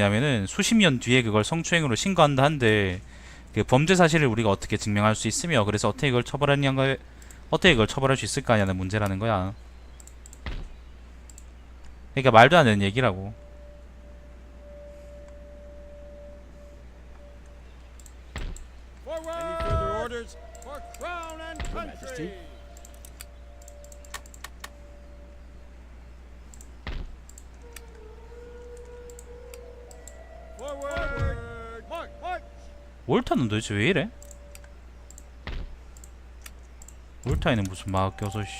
왜냐면은 수십 년 뒤에 그걸 성추행으로 신고한다 한데 그 범죄 사실을 우리가 어떻게 증명할 수 있으며 그래서 어떻게 이걸 처벌하냐가 어떻게 이걸 처벌할 수 있을까냐는 문제라는 거야. 그러니까 말도 안 되는 얘기라고. 월타는 도대체 왜 이래? 월타에는 무슨 막 껴서 씨.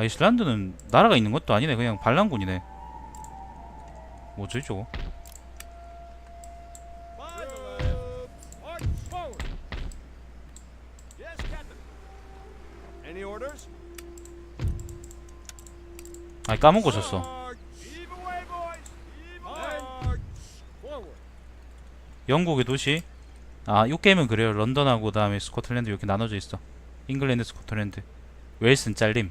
아이슬란드는 나라가 있는 것도 아니네 그냥 반란군이네 뭐지 저거 March! Forward! 영국의 도시 아 이 게임은 그래요 런던하고 그다음에 스코틀랜드 이렇게 나눠져 있어 잉글랜드 스코틀랜드 웨일스는 잘림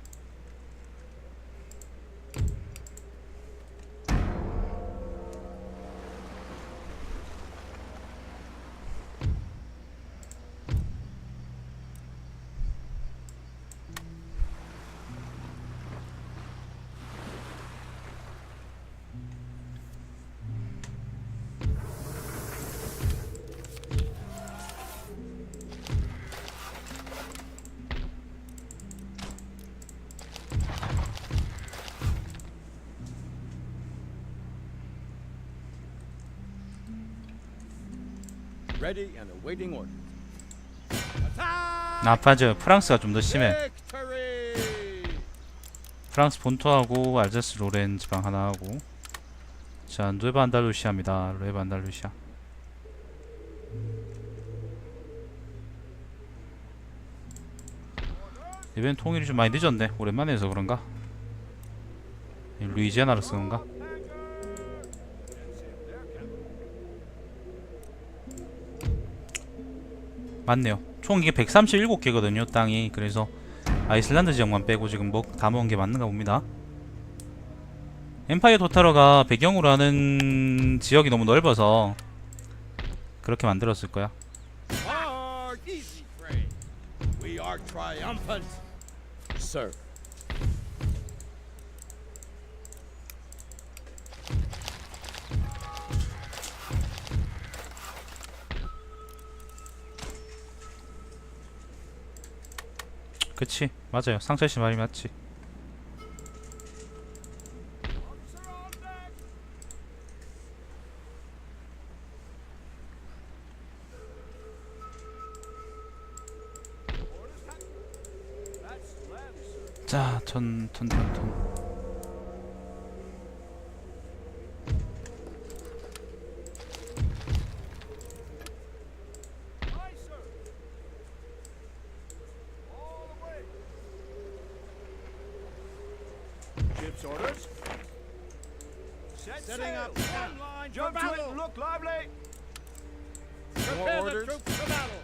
나파즈 프랑스가 좀 더 심해! 프랑스 본토하고 알자스 로렌 지방 하나 하고. 자 누에바 안달루시아입니다. 누에바 안달루시아. 이번 통일이 좀 많이 늦었네. 오랜만에 해서 그런가? 이 루이지아나로 쓰는가 맞네요 총 이게 137개거든요 땅이 그래서 아이슬란드 지역만 빼고 지금 뭐다 모은 게 맞는가 봅니다. 엠파이어 도타로가 배경으로 하는 지역이 너무 넓어서 그렇게 만들었을 거야. Sir. 그치 맞아요. 상철 씨 말이 맞지. 자, 천, 천, 천, 천. Aye, sir. All the way. Ship's orders. Set Setting up one line Jump for battle. Look lively. Prepare the troops for battle.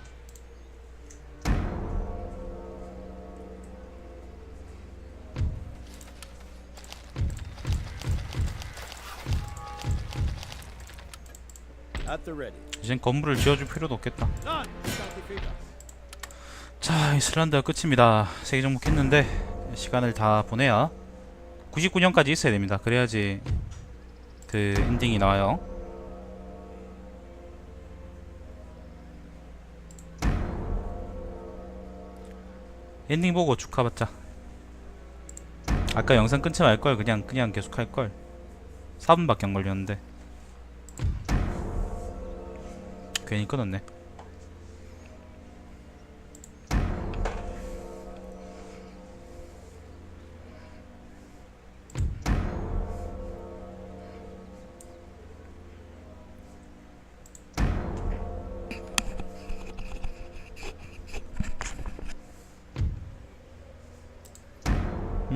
At the ready. 이젠 건물을 지어줄 필요도 없겠다. Done. Shall defeat us. 자, 이슬란드가 끝입니다. 세계 정복했는데 시간을 다 보내야 99년까지 있어야 됩니다. 그래야지 그 엔딩이 나와요. 엔딩 보고 축하받자. 아까 영상 끊지 말걸 그냥 그냥 계속 할 걸. 4분밖에 안 걸렸는데. 괜히 끊었네.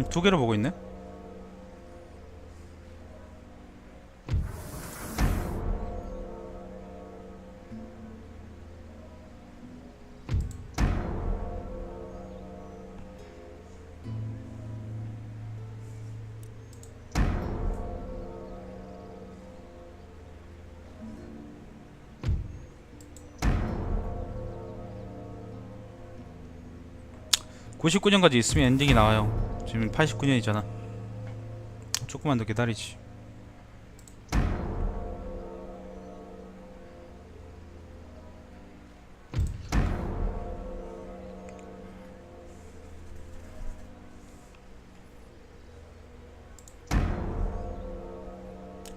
두 개를 보고 있네. 99년까지 있으면 엔딩이 나와요. 지금 89년이잖아. 조금만 더 기다리지.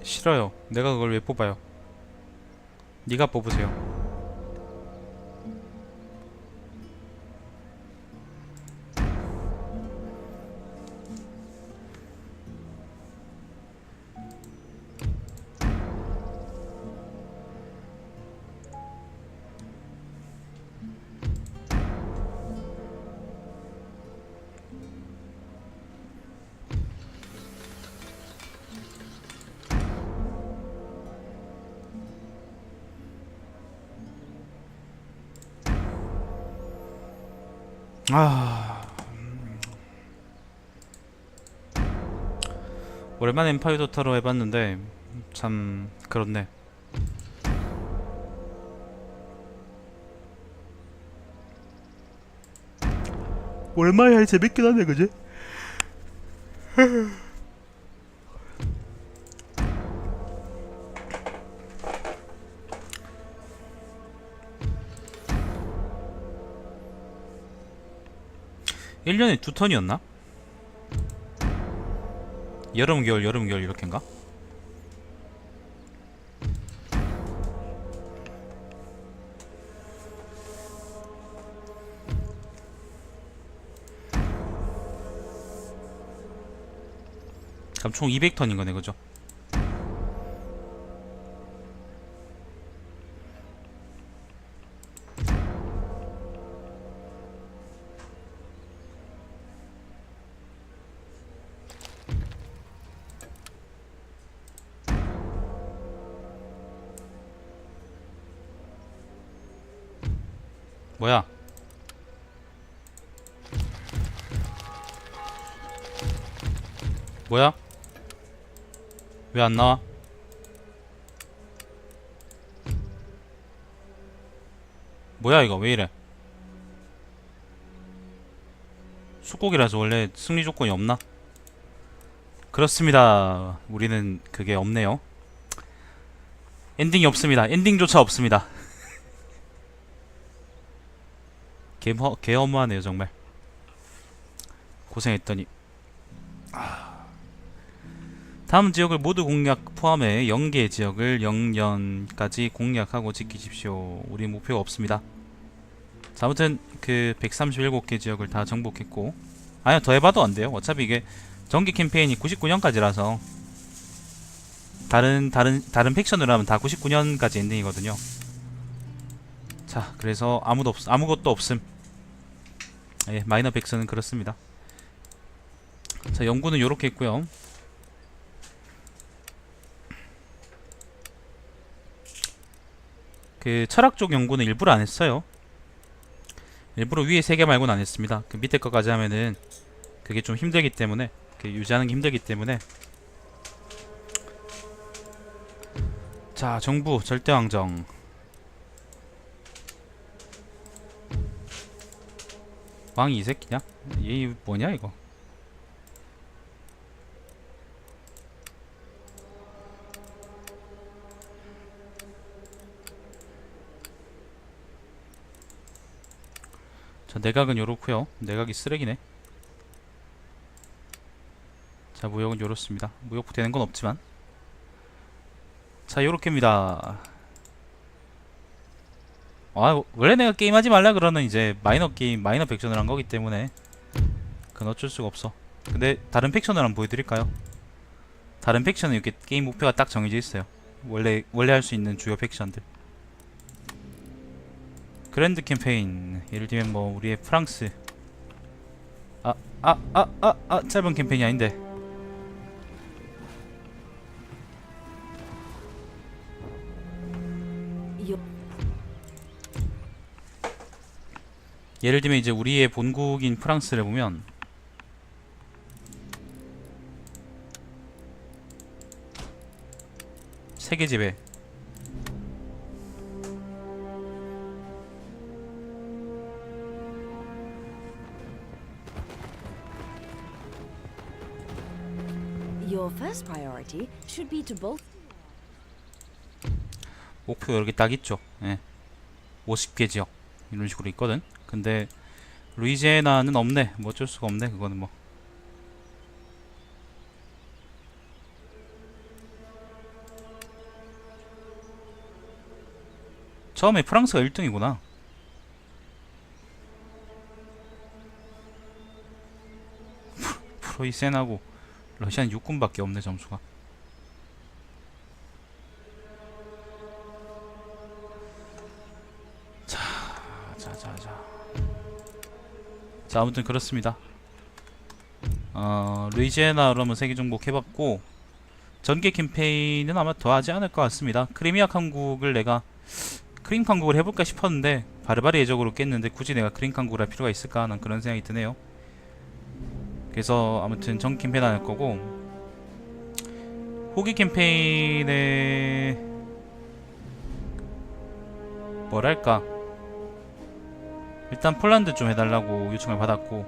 싫어요. 내가 그걸 왜 뽑아요? 네가 뽑으세요. 아 음. 오랜만에 엠파이어 도타로 해봤는데 참 그렇네. 오랜만에 재밌긴 하네 그지? 일년에 두 턴이었나? 여름 겨울 여름 겨울 이렇게인가? 그럼 총 200턴인 거네 그죠? 뭐야? 뭐야? 왜 안 나와? 뭐야 이거 왜 이래? 수국이라서 원래 승리 조건이 없나? 그렇습니다. 우리는 그게 없네요. 엔딩이 없습니다. 엔딩조차 없습니다. 개허, 개허무하네요 정말. 고생했더니. 아. 다음 지역을 모두 공략 포함해 0개 지역을 0년까지 공략하고 지키십시오. 우리 목표가 없습니다. 자 아무튼 그 137개 지역을 다 정복했고. 아니요 더 해봐도 안 돼요. 어차피 이게 정기 캠페인이 99년까지라서. 다른 다른 다른 팩션으로 하면 다 99년까지 엔딩이거든요. 자 그래서 아무도 없 아무것도 없음 예 마이너 백스는 그렇습니다. 자 연구는 요렇게 했고요. 그 철학 쪽 연구는 일부러 안 했어요. 일부러 위에 세 개 말고는 안 했습니다. 그 밑에 거까지 하면은 그게 좀 힘들기 때문에 그 유지하는 게 힘들기 때문에. 자 정부 절대왕정 왕이 이 새끼냐? 얘 뭐냐 이거? 자 내각은 요렇고요. 내각이 쓰레기네. 자 무역은 요렇습니다. 무역 되는 건 없지만. 자 요렇게입니다 아 원래 내가 게임하지 말라 그러는 이제 마이너 게임 마이너 팩션을 한 거기 때문에 그건 어쩔 수가 없어. 근데 다른 팩션을 한번 보여드릴까요? 다른 팩션은 이렇게 게임 목표가 딱 정해져 있어요. 원래 원래 할 수 있는 주요 팩션들. 그랜드 캠페인. 예를 들면 뭐 우리의 프랑스. 아 아 아 아 아 짧은 캠페인이 아닌데 예를 들면 이제 우리의 본국인 프랑스를 보면 세계 지배. 목표 여기 딱 있죠. 예. 50개 지역. 이런 식으로 있거든. 근데 루이지애나는 없네. 뭐 어쩔 수가 없네. 그거는 뭐. 처음에 프랑스가 1등이구나. 프로이센하고 러시아는 육군밖에 없네 점수가. 자 아무튼 그렇습니다. 어 루이지애나 그러면 세계 정복 해봤고 전개 캠페인은 아마 더 하지 않을 것 같습니다. 크리미아 강국을 내가 크림 강국을 해볼까 싶었는데 바르바리 예적으로 깼는데 굳이 내가 크림 강국을 할 필요가 있을까 하는 그런 생각이 드네요. 그래서 아무튼 전 캠페인 안 할 거고 후기 캠페인에 뭐랄까 일단 폴란드 좀 해달라고 요청을 받았고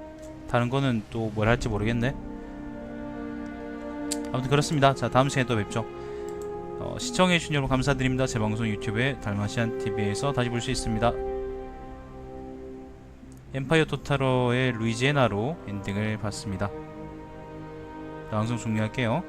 다른 거는 또 뭘 할지 모르겠네. 아무튼 그렇습니다. 자 다음 시간에 또 뵙죠. 어, 시청해주신 여러분 감사드립니다. 제 방송 유튜브에 달마시안 TV에서 다시 볼 수 있습니다. 엠파이어 토타로의 루이지애나로 엔딩을 봤습니다. 자, 방송 종료할게요